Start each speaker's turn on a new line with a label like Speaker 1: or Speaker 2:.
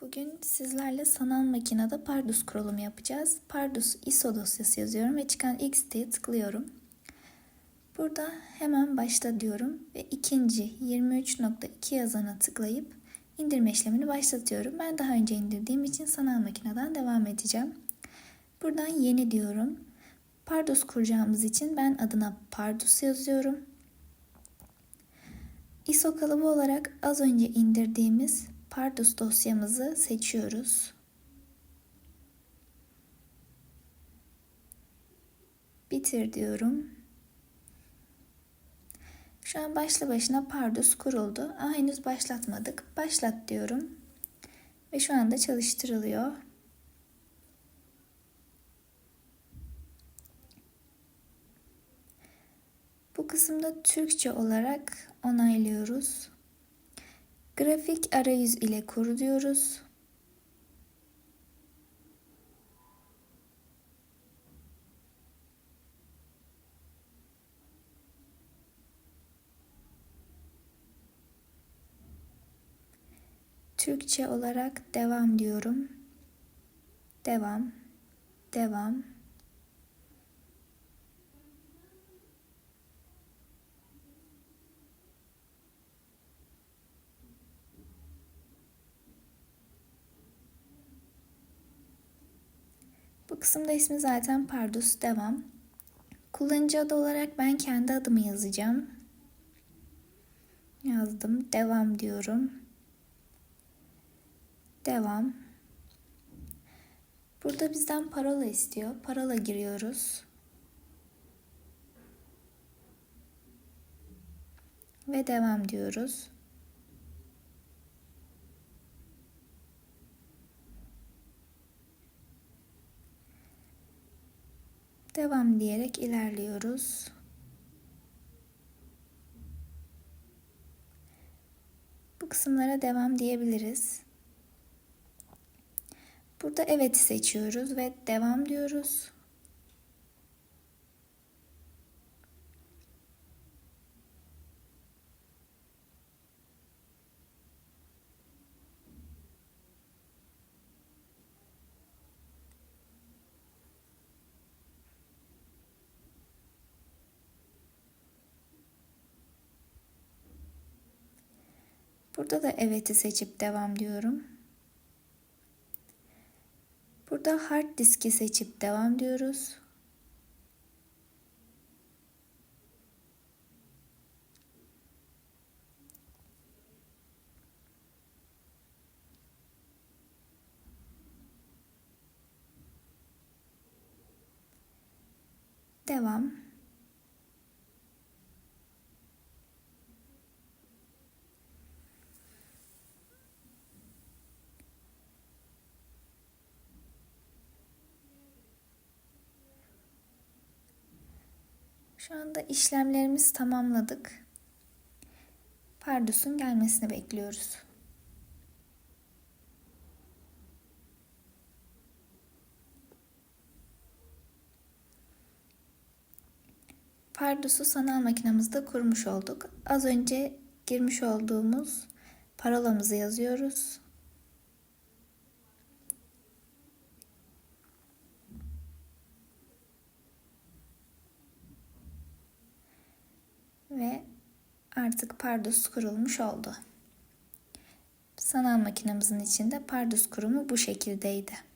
Speaker 1: Bugün sizlerle sanal makinede Pardus kurulumu yapacağız. Pardus ISO dosyası yazıyorum ve çıkan X'te tıklıyorum. Burada hemen başla diyorum ve ikinci 23.2 yazana tıklayıp indirme işlemini başlatıyorum. Ben daha önce indirdiğim için sanal makineden devam edeceğim. Buradan yeni diyorum. Pardus kuracağımız için ben adına Pardus yazıyorum. ISO kalıbı olarak az önce indirdiğimiz Pardus dosyamızı seçiyoruz. Bitir diyorum. Şu an başlı başına Pardus kuruldu. Aa, henüz başlatmadık. Başlat diyorum. Ve şu anda çalıştırılıyor. Bu kısımda Türkçe olarak onaylıyoruz. Grafik arayüz ile kur diyoruz. Türkçe olarak devam diyorum. Devam. Devam. Bu kısımda ismi zaten Pardus devam. Kullanıcı adı olarak ben kendi adımı yazacağım. Yazdım. Devam diyorum. Devam. Burada bizden parola istiyor. Parola giriyoruz. Ve devam diyoruz. Devam diyerek ilerliyoruz. Bu kısımlara devam diyebiliriz. Burada evet seçiyoruz ve devam diyoruz. Burada da evet'i seçip devam diyorum. Burada hard diski seçip devam diyoruz. Devam. Şu anda işlemlerimizi tamamladık. Pardus'un gelmesini bekliyoruz. Pardus'u sanal makinamızda kurmuş olduk. Az önce girmiş olduğumuz parolamızı yazıyoruz. ve artık Pardus kurulmuş oldu. Sanal makinamızın içinde Pardus kurumu bu şekildeydi.